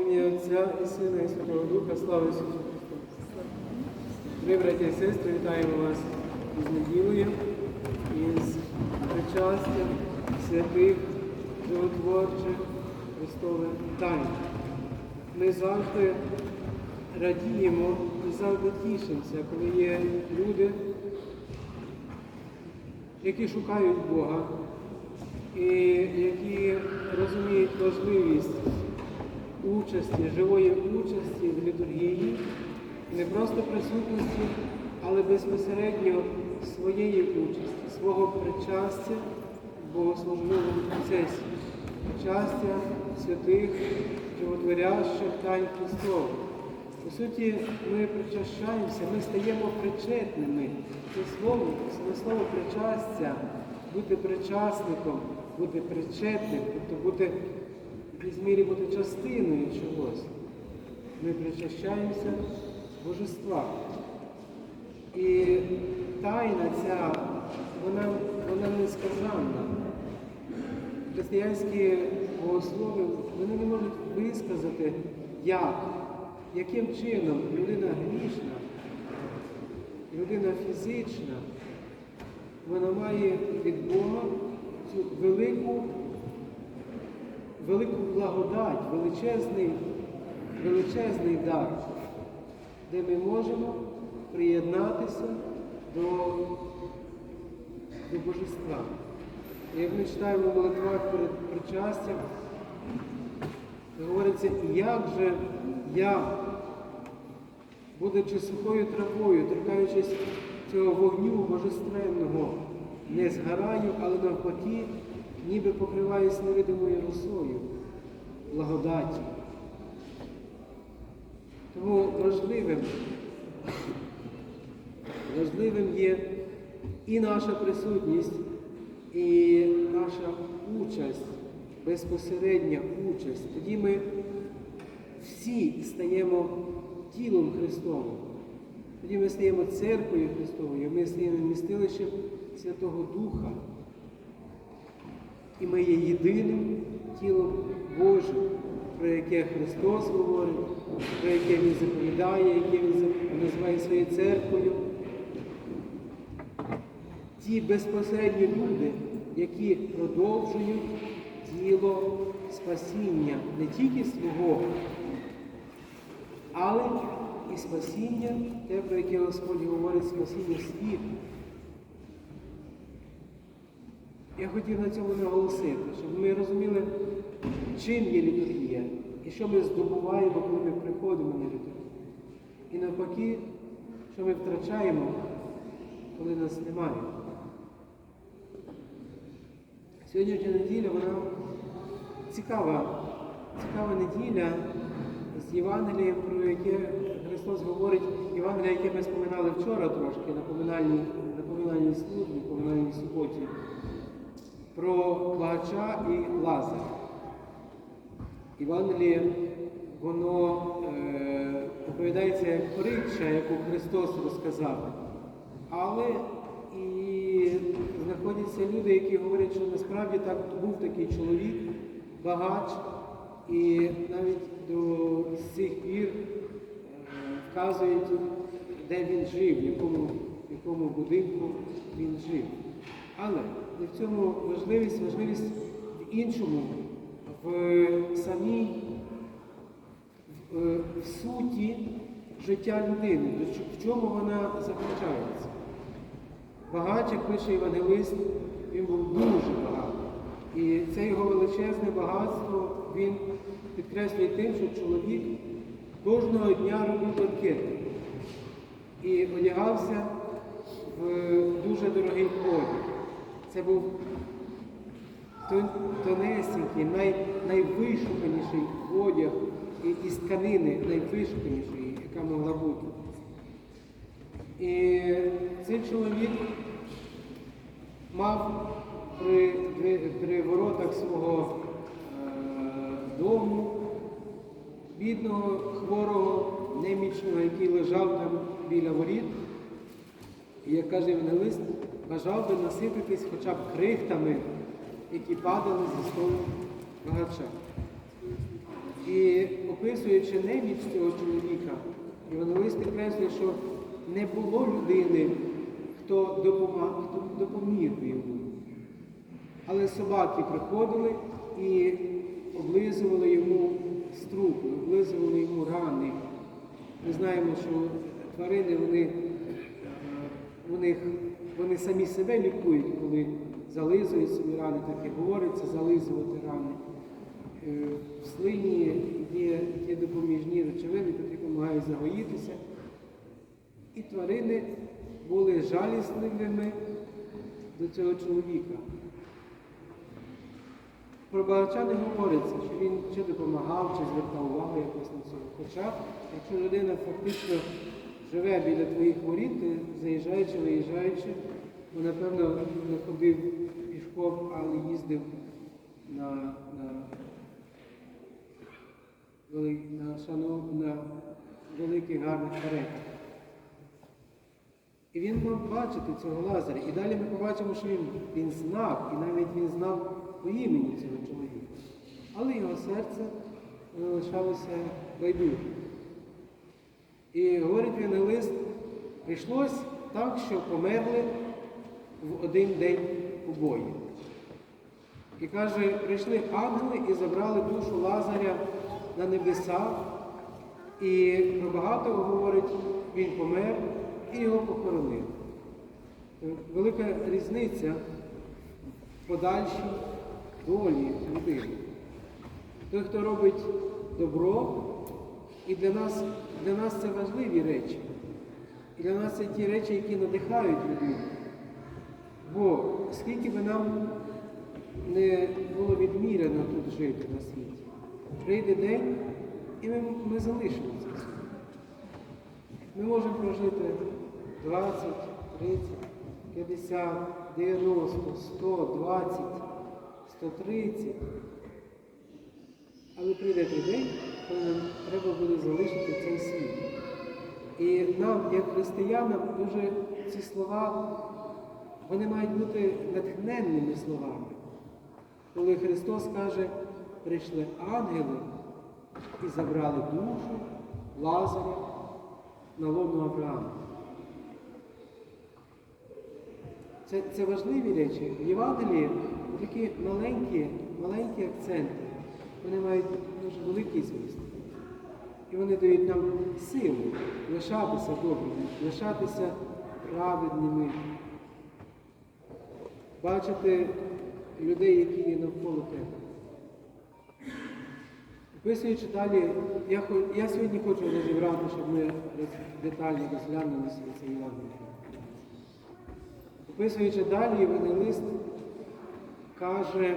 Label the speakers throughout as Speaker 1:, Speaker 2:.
Speaker 1: Ім'я Отця і Сина, і Святого Духа, слава Ісусу Христу. Ми, браті і сестри, вітаємо вас із неділею, із причастям святих, животворчих Христових тайн. Ми завжди радіємо і завжди тішимося, коли є люди, які шукають Бога і які розуміють важливість участі, живої участі в літургії, не просто присутності, але безпосередньо своєї участі, свого причастя в богослужбовому процесі, причастя святих, животворящих тайн Христових. По суті, ми причащаємося, ми стаємо причетними. Це слово, це слово причастя, бути причасником, бути причетним, тобто бути в якійсь мірі бути частиною чогось. Ми причащаємося божества. І тайна ця, вона, вона несказанна. Християнські богослови вони не можуть висказати, як, яким чином людина грішна, людина фізична, вона має від Бога цю велику велику благодать, величезний, величезний дар, де ми можемо приєднатися до, до Божества. Як ми читаємо в молитвах перед причастям, говориться, як же я, будучи сухою травою, торкаючись цього вогню божественного, не згораю, але навпаки ніби покриваюсь невидимою росою, благодаті. Тому важливим, важливим є і наша присутність, і наша участь, безпосередня участь. Тоді ми всі стаємо тілом Христовим. Тоді ми стаємо церквою Христовою, ми стаємо містилищем Святого Духа. І ми є єдиним тілом Божим, про яке Христос говорить, про яке Він заповідає, яке Він називає своєю церквою. Ті безпосередні люди, які продовжують діло спасіння не тільки свого, але і спасіння, те, про яке Господь говорить, спасіння світу. Я хотів на цьому наголосити, щоб ми розуміли, чим є літургія і що ми здобуваємо, коли ми приходимо на літургію. І навпаки, що ми втрачаємо, коли нас немає. Сьогоднішня неділя, вона цікава, цікава неділя з Євангелієм, про яке Христос говорить, Євангелія, яке ми споминали вчора трошки на поминальній, на службі, поминальній суботі про багача і Лазаря. Євангеліє, воно е, оповідається як притча, яку Христос розказав. Але і знаходяться люди, які говорять, що насправді так був такий чоловік, багач, і навіть до цих пір е, вказують, де він жив, в якому, в якому будинку він жив. Але не в цьому важливість, важливість в іншому, в самій в, в суті життя людини, в чому вона заключається. Багач, як пише Євангелист, він був дуже багатий. І це його величезне багатство він підкреслює тим, що чоловік кожного дня робив банкети і одягався в дуже дорогий одяг. Це був тонесенький, най, найвишуканіший одяг із тканини, найвишуканішої, яка могла бути. І цей чоловік мав при, при, при воротах свого е, дому бідного, хворого, немічного, який лежав там біля воріт. І як каже Євангелист, бажав би насититись хоча б крихтами, які падали зі столу багача. І описуючи неміч цього чоловіка, Євангелист підкреслює, що не було людини, хто допомаг, хто допоміг би йому. Але собаки приходили і облизували йому струпи, облизували йому рани. Ми знаємо, що тварини вони, е, вони, вони самі себе лікують, коли зализують собі рани, так і говориться зализувати рани. Е, В слині є, є допоміжні речовини, які допомагають загоїтися. І тварини були жалісливими до цього чоловіка. Про багача не говориться, що він чи допомагав, чи звертав увагу якось на цього. Хоча, якщо людина фактично живе біля твоїх воріт, заїжджаючи, виїжджаючи, то напевно не ходив пішком, але їздив на, на, вели- на, шанов, на великих гарних каретах. І він мав бачити цього Лазаря. І далі ми побачимо, що він, він знав, і навіть він знав по імені цього чоловіка. Але його серце лишалося байдужим. І говорить він лист, прийшлось так, що померли в один день обоє. І каже, прийшли ангели і забрали душу Лазаря на небеса. І про багатого говорить, він помер і його похоронили. Велика різниця в подальшій долі людини. Той, хто робить добро, і для нас, для нас це важливі речі. І для нас це ті речі, які надихають людину. Бо скільки би нам не було відміряно тут жити на світі, прийде день, і ми, ми залишимо цей світ. Ми можемо прожити 20, 30, 50, 90, 100, 20, 130. Але прийде той день, треба буде залишити цей світ. І нам, як християнам, дуже ці слова, вони мають бути натхненними словами. Коли Христос каже, прийшли ангели і забрали душу Лазаря на лону Авраама. Це, це важливі речі. В Євангелії такі маленькі, маленькі акценти. Вони мають дуже великий зміст. І вони дають нам силу лишатися добрими, лишатися праведними, бачити людей, які є навколо тебе. Описуючи далі, я, я сьогодні хочу розібрати, щоб ми детально розглянули це Євангеліє. Описуючи далі, Євангелист каже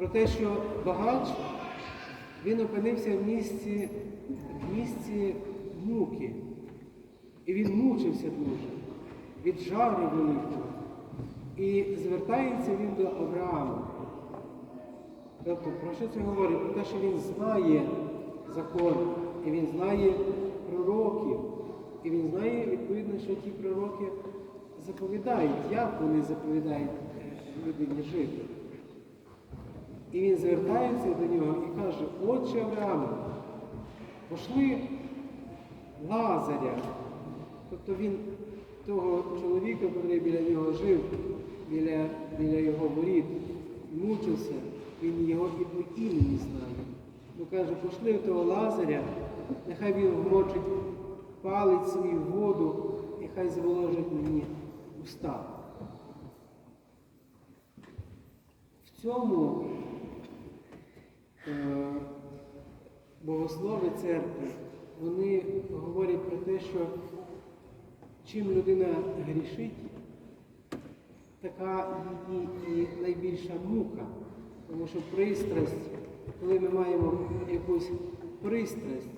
Speaker 1: про те, що багач він опинився в місці, в місці муки. І він мучився дуже від жару великого. І звертається він до Авраама. Тобто, про що це говорить? Про те, що він знає закон, і він знає пророків, і він знає, відповідно, що ті пророки заповідають, як вони заповідають людині жити. І він звертається до нього і каже, отче Аврааме, пошли Лазаря. Тобто він того чоловіка, який біля нього жив, біля, біля його воріт, мучився, він його і по імені знає. Ну каже, пошли того Лазаря, нехай він вмочить палець свій в воду, хай зволожить мені уста. В цьому богослови церкви, вони говорять про те, що чим людина грішить, така її і найбільша мука. Тому що пристрасть, коли ми маємо якусь пристрасть,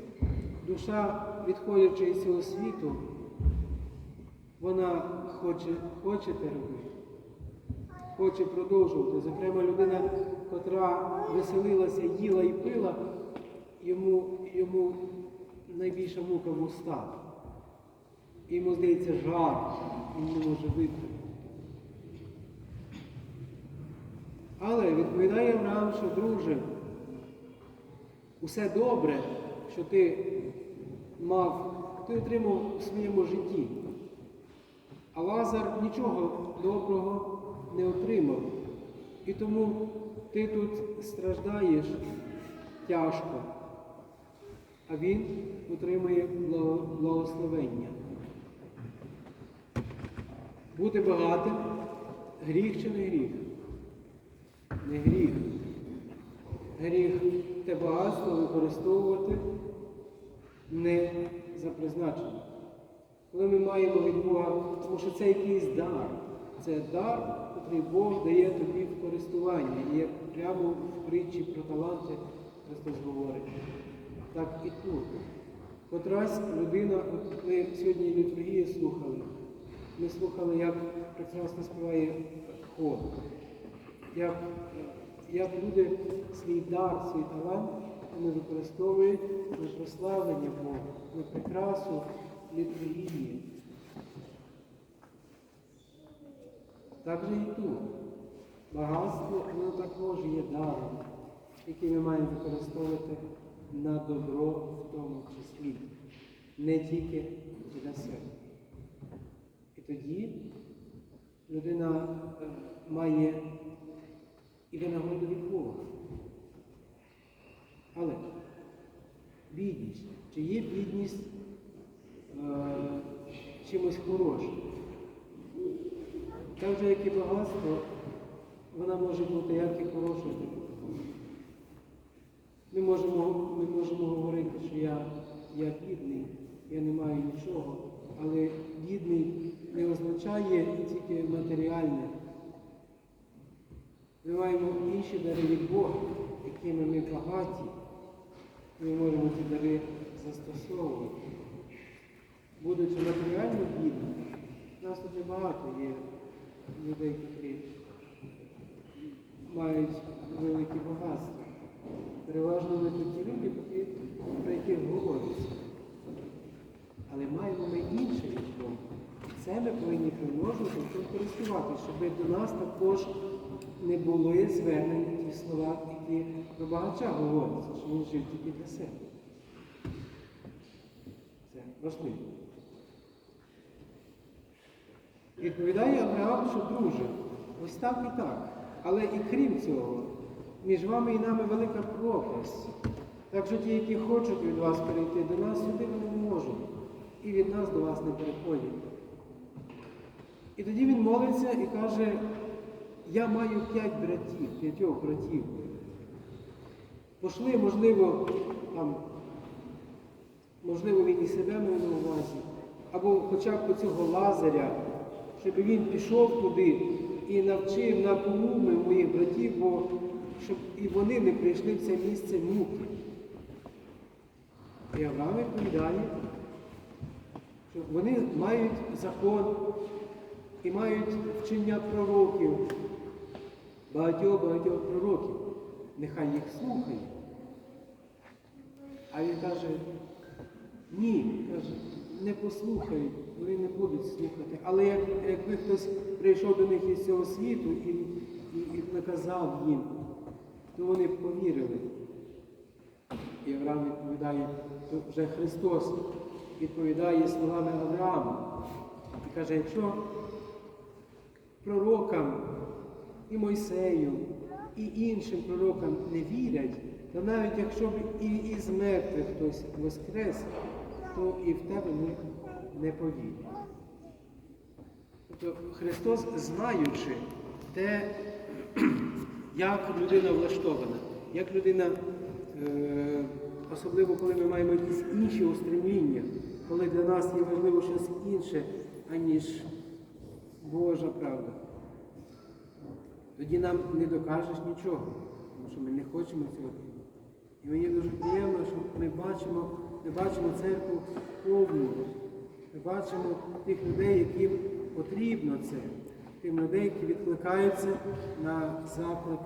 Speaker 1: душа, відходячи із цього світу, вона хоче, хоче те робити, хоче продовжувати. Зокрема, людина, котра веселилася, їла і пила, йому, йому найбільша мука в устах. Йому здається жар, він не може витримати. Але відповідає Авраам, що друже, усе добре, що ти мав, ти отримав у своєму житті. А Лазар нічого доброго не отримав. І тому ти тут страждаєш тяжко, а він отримує благословення. Бути багатим гріх чи не гріх? Не гріх. Гріх те багатство використовувати не за призначенням. Коли ми маємо від Бога, тому що це якийсь дар. Це дар, який Бог дає тобі в користування. І як прямо в притчі про таланти Христос говорить. Так і тут. Котрась людина, от ми сьогодні літургії слухали. Ми слухали, як прекрасно співає хор, як, як люди свій дар, свій талант вони використовують на прославлення Бога, на прикрасу літургії. Так же і тут. Багатство воно також є даром, який ми маємо використовувати на добро в тому числі, не тільки для себе. І тоді людина е, має і винагороду від Бога. Але бідність. Чи є бідність е, чимось хорошим? Так же, як і багатство, вона може бути як і хорошою, так і. Ми можемо, ми можемо говорити, що я, я бідний, я не маю нічого, але бідний не означає тільки матеріальне. Ми маємо інші дари від Бога, якими ми багаті. Ми можемо ці дари застосовувати. Будучи матеріально бідними, нас дуже багато є людей, які мають великі багатства. Переважно ми тут ті люди, про яких говориться. Але маємо ми інше від Бога. Це ми повинні примножувати, користуватися, щоб до нас також не були звернені ті слова, які про багача говоряться, що він жив тільки для себе. Це важливо. Відповідає Авраам, що друже, ось так і так. Але і крім цього, між вами і нами велика пропасть. Так що ті, які хочуть від вас перейти до нас, сюди вони не можуть. І від нас до вас не переходять. І тоді він молиться і каже, я маю п'ять братів, п'ятьох братів. Пошли, можливо, там, можливо, він і себе має на увазі, або хоча б цього лазаря, щоб він пішов туди і навчив напоумив моїх братів, бо щоб і вони не прийшли в це місце муки. І Авраам відповідає, що вони мають закон і мають вчення пророків, багатьох-багатьох пророків. Нехай їх слухає. А він каже, ні, каже, не послухають, вони не будуть слухати. Але як, якби хтось прийшов до них із цього світу і, і, і наказав їм, то вони б повірили. І Авраам відповідає, то вже Христос відповідає словами Авраама. І каже, якщо пророкам і Мойсею, і іншим пророкам не вірять, то навіть якщо б і із мертвих хтось воскрес, то і в тебе не, не повірять. Тобто Христос, знаючи те, як людина влаштована, як людина, е, особливо коли ми маємо якісь інші устремління, коли для нас є важливо щось інше, аніж Божа правда. Тоді нам не докажеш нічого, тому що ми не хочемо цього. І мені дуже приємно, що ми бачимо, ми бачимо церкву повну. Ми бачимо тих людей, яким потрібно це, тим людей, які відкликаються на заклик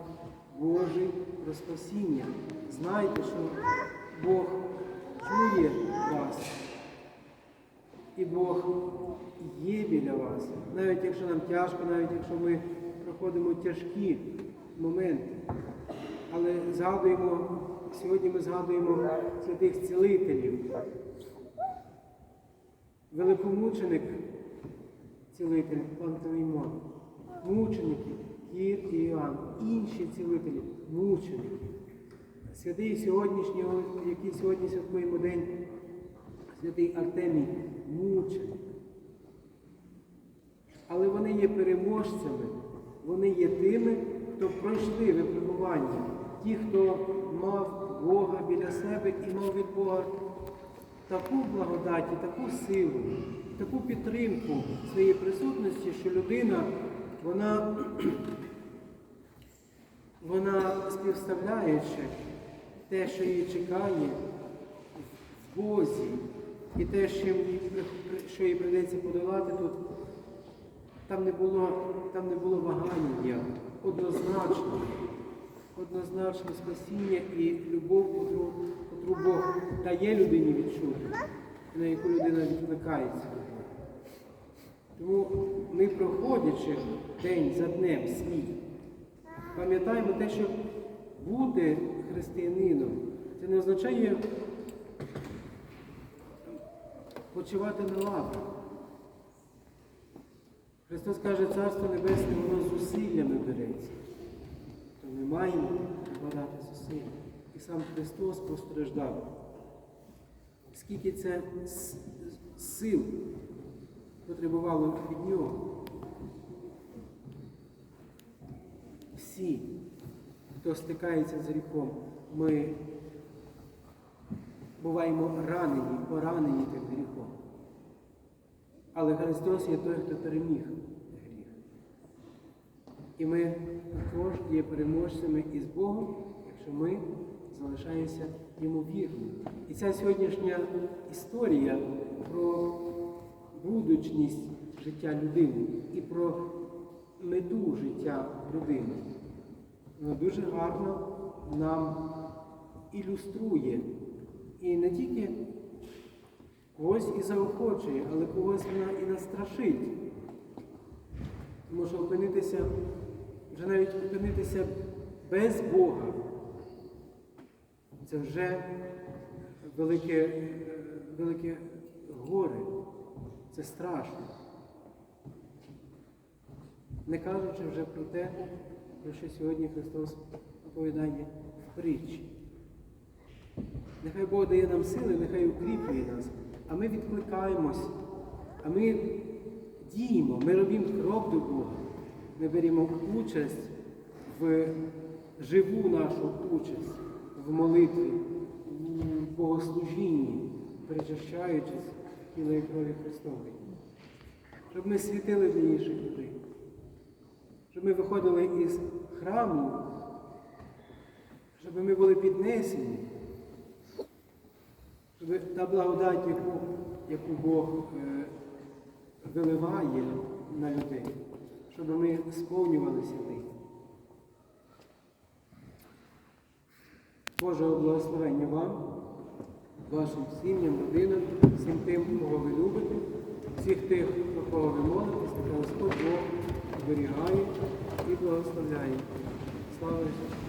Speaker 1: Божий про спасіння. Знайте, що Бог чує вас. І Бог є біля вас. Навіть якщо нам тяжко, навіть якщо ми проходимо тяжкі моменти. Але згадуємо, сьогодні ми згадуємо святих цілителів. Великомученик цілитель Пантелеймон, мученики Кір і Іоанн, інші цілителі, мученики. Святий сьогоднішній, який сьогодні святкуємо день, святий Артемій, мученик. Але вони є переможцями, вони є тими, хто пройшли випробування, ті, хто мав Бога біля себе і мав від Бога таку благодать, таку силу, таку підтримку своєї присутності, що людина, вона, вона співставляючи те, що її чекає в Бозі, і те, що їй, при- прийдеться подолати тут, там не було, там не було вагання однозначно, однозначно спасіння і любов, котру, Бог дає людині відчути, на яку людина відкликається. Тому ми, проходячи день за днем свій, пам'ятаємо те, що бути християнином, це не означає почивати на лаврах. Христос каже, Царство Небесне, воно зусиллями береться. Ми маємо вкладати зусилля. І сам Христос постраждав. Скільки це сил потребувало від нього. Всі, хто стикається з гріхом, ми буваємо ранені, поранені тим гріхом. Але Христос є той, хто переміг. І ми також є переможцями із Богом, якщо ми залишаємося йому вірними. І ця сьогоднішня історія про будучність життя людини і про мету життя людини. Вона дуже гарно нам ілюструє. І не тільки когось і заохочує, але когось вона і настрашить. Може опинитися, вже навіть опинитися без Бога. Це вже велике, е, велике горе. Це страшно. Не кажучи вже про те, про що сьогодні Христос оповідає в притчі. Нехай Бог дає нам сили, нехай укріплює нас, а ми відкликаємось, а ми діємо, ми робимо крок до Бога. Ми беремо участь в живу нашу участь в молитві, в богослужінні, причащаючись тіла і крові Христової. Щоб ми світили для інших людей. Щоб ми виходили із храму, щоб ми були піднесені, щоб та благодать, яку, яку Бог е, виливає на людей, щоб ми сповнювалися нею. Божого благословення вам, вашим сім'ям, родинам, всім тим, кого ви любите, всіх тих, про кого ви молитесь, нехай Господь Бог оберігає і благословляє. Слава Ісусу!